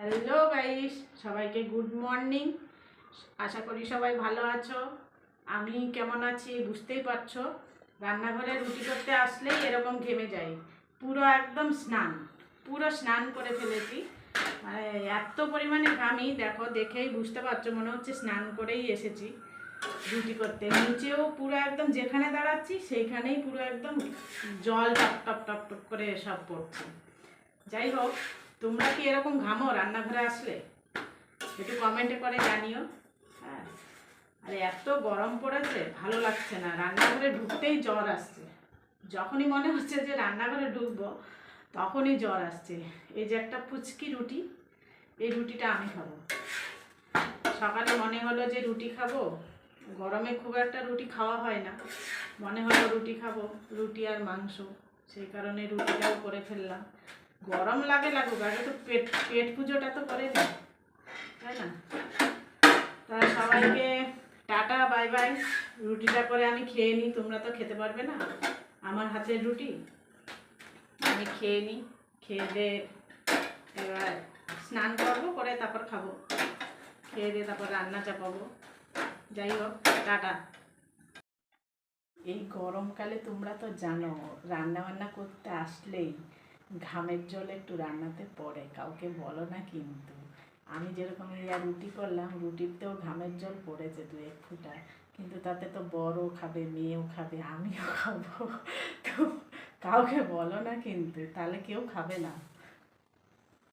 Hello guys সবাইকে good morning আশা করি সবাই ভালো আছো। আমি কেমন আছি বুঝতেই পারছ। রান্নাঘরে রুটি করতে আসলেই এরকম ঘেমে যাই। পুরো একদম স্নান। পুরো স্নান করে ফেলেছি। মানে এত পরিমাণে ঘামি, দেখো, দেখেই বুঝতে পারছ, মনে হচ্ছে স্নান করেই এসেছি রুটি করতে। নিচেও পুরো একদম যেখানে দাঁড়াচ্ছি, সেইখানেই পুরো একদম জল টপ টপ টপ টপ করে সব পড়ছে। যাই হোক তোমরা কি এরকম ঘামো রান্নাঘরে আসলে? একটু কমেন্টে করে জানিও। হ্যাঁ। আর, এত গরম পড়েছে, ভালো লাগছে না। রান্নাঘরে ঢুকতেই জ্বর আসছে। যখনই মনে হচ্ছে যে রান্নাঘরে ঢুকবো, তখনই জ্বর আসছে। এই যে একটা ফুচকি রুটি, এই রুটিটা আমি খাব। সকালে মনে হলো যে রুটি খাব। গরমে খুব একটা রুটি খাওয়া হয় না। মনে হলো রুটি খাব, রুটি আর মাংস। সেই কারণে রুটিটাও করে ফেললাম। গরম লাগে লাগুক আগে তো পেট পেট পুজোটা তো করে দিই তাই না? তা সবাইকে টাটা বাই বাই। রুটিটা করে আমি খেয়ে নিই তোমরা তো খেতে পারবে না। আমার হাতের রুটি? আমি খেয়ে নিই। খেয়ে দিয়ে এবার স্নান করব করে তারপর খাব। খেয়ে দিয়ে তারপর রান্না চাপাবো। যাই হোক টাটা। এই গরমকালে তোমরা তো জানো রান্না বান্না করতে আসলেই ঘামের জল একটু রান্নাতে পড়ে, কাউকে বলো না কিন্তু। আমি যেরকম ইয়া রুটি করলাম রুটিতেও ঘামের জল পড়েছে দু এক ফুটা। কিন্তু তাতে তো বড়ও খাবে, মেয়েও খাবে, আমিও খাব। তো কাউকে বলো না কিন্তু, তাহলে কেউ খাবে না।